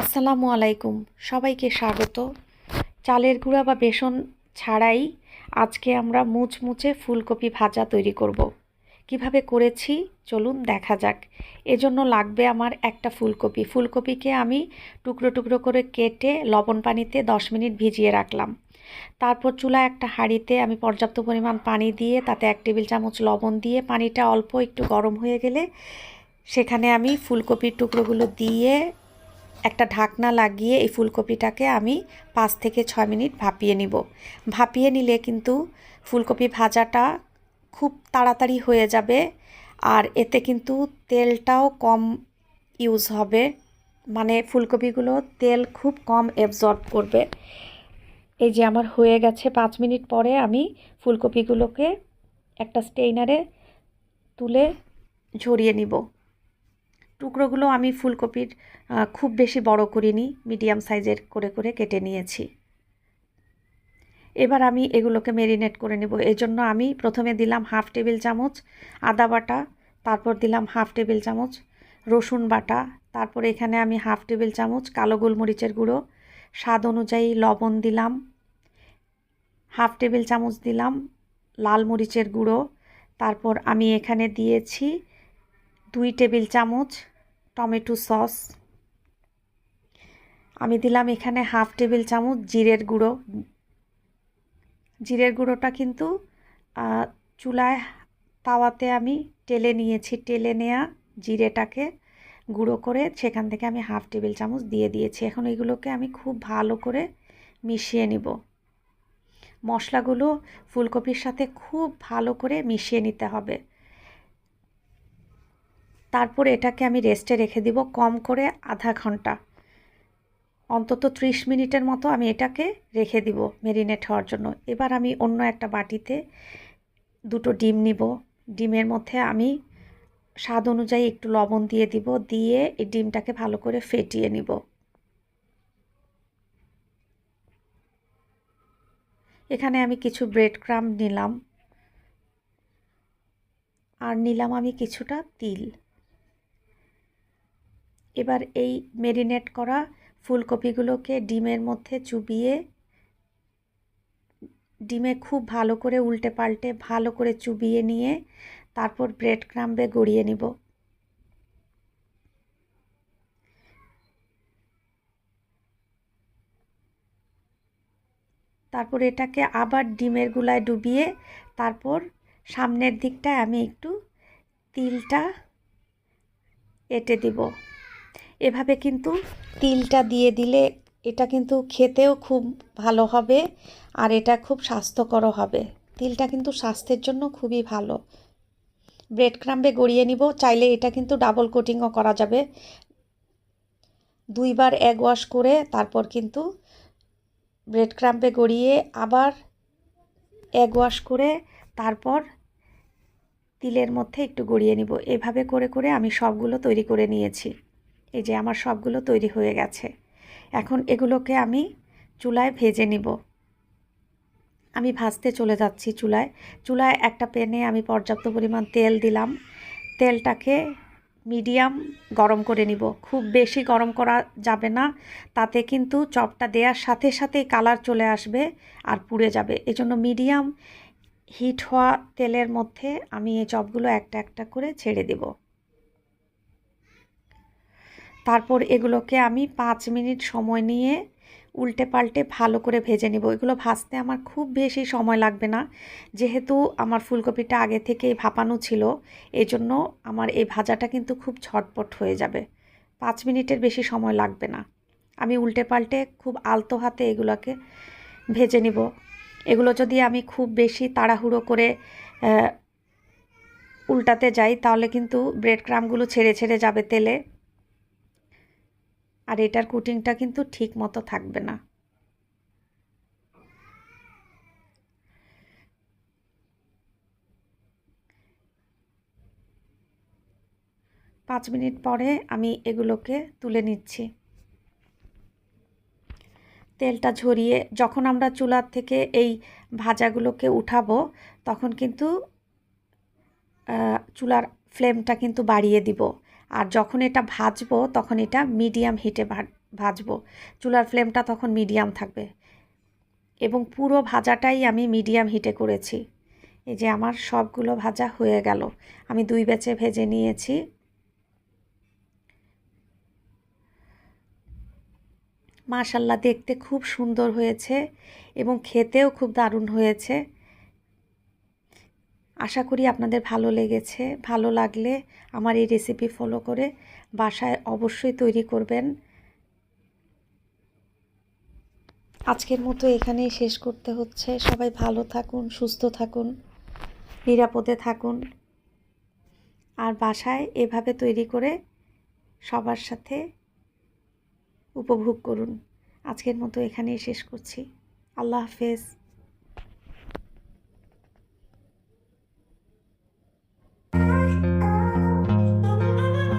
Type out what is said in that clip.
আসসালামু আলাইকুম। সবাইকে স্বাগত। চালের গুঁড়া বা বেসন ছাড়াই আজকে আমরা মুচমুচে ফুলকপি ভাজা তৈরি করব। কীভাবে করেছি? চলুন দেখা যাক। এজন্য লাগবে আমার একটা ফুলকপি। ফুলকপিকে আমি টুকরো টুকরো করে কেটে লবণ পানিতে দশ মিনিট ভিজিয়ে রাখলাম। তারপর চুলা একটা হাঁড়িতে আমি পর্যাপ্ত পরিমাণ পানি দিয়ে, তাতে এক টেবিল চামচ লবণ দিয়ে পানিটা অল্প একটু গরম হয়ে গেলে সেখানে আমি ফুলকপির টুকরোগুলো দিয়ে একটা ঢাকনা লাগিয়ে এই ফুলকপিটাকে আমি পাঁচ থেকে ছয় মিনিট ভাপিয়ে নিব। ভাপিয়ে নিলে কিন্তু ফুলকপি ভাজাটা খুব তাড়াতাড়ি হয়ে যাবে আর এতে কিন্তু তেলটাও কম ইউজ হবে। মানে ফুলকপিগুলো তেল খুব কম অ্যাবজর্ব করবে। এই যে আমার হয়ে গেছে পাঁচ মিনিট পরে আমি ফুলকপিগুলোকে একটা স্টেইনারে তুলে ঝরিয়ে নিব। টুকরোগুলো আমি ফুলকপির খুব বেশি বড় করিনি, মিডিয়াম সাইজের করে করে কেটে নিয়েছি। এবার আমি এগুলোকে মেরিনেট করে নেব। এজন্য আমি প্রথমে দিলাম হাফ টেবিল চামচ আদা বাটা, তারপর দিলাম হাফ টেবিল চামচ রসুন বাটা, তারপর এখানে আমি হাফ টেবিল চামচ কালো গোলমরিচের গুঁড়ো, স্বাদ অনুযায়ী লবণ দিলাম, হাফ টেবিল চামচ দিলাম লাল মরিচের গুঁড়ো, তারপর আমি এখানে দিয়েছি দুই টেবিল চামচ টমেটো সস। আমি দিলাম এখানে হাফ টেবিল চামচ জিরের গুঁড়ো। জিরের গুঁড়োটা কিন্তু চুলায় তাওয়াতে আমি টেলে নিয়েছি। টেলে নেয়া জিরেটাকে গুঁড়ো করে সেখান থেকে আমি হাফ টেবিল চামচ দিয়ে দিয়েছি। এখন এগুলোকে আমি খুব ভালো করে মিশিয়ে নিব। মশলাগুলো ফুলকপির সাথে খুব ভালো করে মিশিয়ে নিতে হবে। তারপর এটাকে আমি রেস্টে রেখে দিব কম করে আধা ঘণ্টা। অন্তত ত্রিশ মিনিটের মতো আমি এটাকে রেখে দিব মেরিনেট হওয়ার জন্য। এবার আমি অন্য একটা বাটিতে দুটো ডিম নিব। ডিমের মধ্যে আমি স্বাদ অনুযায়ী একটু লবণ দিয়ে দিব, দিয়ে এই ডিমটাকে ভালো করে ফেটিয়ে নিব। এখানে আমি কিছু ব্রেড ক্রাম নিলাম। আর নিলাম আমি কিছুটা তিল। এবার এই মেরিনেট করা ফুলকপিগুলোকে ডিমের মধ্যে চুবিয়ে, ডিমে খুব ভালো করে উল্টে পাল্টে ভালো করে চুবিয়ে নিয়ে তারপর ব্রেড ক্রাম্বে গড়িয়ে নিব। তারপর এটাকে আবার ডিমের গুলায় ডুবিয়ে তারপর সামনের দিকটায় আমি একটু তিলটা এঁটে দিব। এভাবে কিন্তু তিলটা দিয়ে দিলে এটা কিন্তু খেতেও খুব ভালো হবে আর এটা খুব স্বাস্থ্যকরও হবে। তিলটা কিন্তু স্বাস্থ্যের জন্য খুবই ভালো। ব্রেড ক্রাম্বে গড়িয়ে নিব, চাইলে এটা কিন্তু ডাবল কোটিংও করা যাবে। দুইবার এগ ওয়াশ করে তারপর কিন্তু ব্রেড ক্রাম্পে গড়িয়ে আবার এগ ওয়াশ করে তারপর তিলের মধ্যে একটু গড়িয়ে নিব। এভাবে করে করে আমি সবগুলো তৈরি করে নিয়েছি। এই যে আমার সবগুলো তৈরি হয়ে গেছে। এখন এগুলোকে আমি চুলায় ভেজে নিব। আমি ভাজতে চলে যাচ্ছি চুলায়। চুলায় একটা প্যানে আমি পর্যাপ্ত পরিমাণ তেল দিলাম। তেলটাকে মিডিয়াম গরম করে নিব। খুব বেশি গরম করা যাবে না। তাতে কিন্তু চপটা দেওয়ার সাথে সাথেই কালার চলে আসবে আর পুড়ে যাবে। এজন্য মিডিয়াম হিট হওয়া তেলের মধ্যে আমি এই চপগুলো একটা একটা করে ছেড়ে দেব। তারপর এগুলোকে আমি পাঁচ মিনিট সময় নিয়ে উল্টে পাল্টে ভালো করে ভেজে নেব। এগুলো ভাজতে আমার খুব বেশি সময় লাগবে না। যেহেতু আমার ফুলকপিটা আগে থেকেই ভাপানো ছিল এই জন্য আমার এই ভাজাটা কিন্তু খুব ঝটপট হয়ে যাবে। পাঁচ মিনিটের বেশি সময় লাগবে না। আমি উল্টে পাল্টে খুব আলতো হাতে এগুলোকে ভেজে নিব। এগুলো যদি আমি খুব বেশি তাড়াহুড়ো করে উল্টাতে যাই, তাহলে কিন্তু ব্রেড ক্রামগুলো ছেড়ে ছেড়ে যাবে তেলে। আর এটার কুটিংটা কিন্তু ঠিক মতো থাকবে না। পাঁচ মিনিট পরে আমি এগুলোকে তুলে নিচ্ছি। তেলটা ঝরিয়ে যখন আমরা চুলার থেকে এই ভাজাগুলোকে উঠাবো, তখন কিন্তু চুলার ফ্লেমটা কিন্তু বাড়িয়ে দিব। আর যখন এটা ভাজবো, তখন এটা মিডিয়াম হিটে ভাজবো। চুলার ফ্লেমটা তখন মিডিয়াম থাকবে। এবং পুরো ভাজাটাই আমি মিডিয়াম হিটে করেছি। এই যে আমার সবগুলো ভাজা হয়ে গেল। আমি দুই ব্যাচে ভেজে নিয়েছি। মাশাল্লাহ, দেখতে খুব সুন্দর হয়েছে এবং খেতেও খুব দারুণ হয়েছে। আশা করি আপনাদের ভালো লেগেছে, ভালো লাগলে আমার এই রেসিপি ফলো করে বাসায় অবশ্যই তৈরি করবেন। আজকের মতো এখানেই শেষ করতে হচ্ছে। সবাই ভালো থাকুন, সুস্থ থাকুন, নিরাপদে থাকুন। আর বাসায় এভাবে তৈরি করে সবার সাথে উপভোগ করুন। আজকের মতো এখানেই শেষ করছি। আল্লাহ হাফেজ।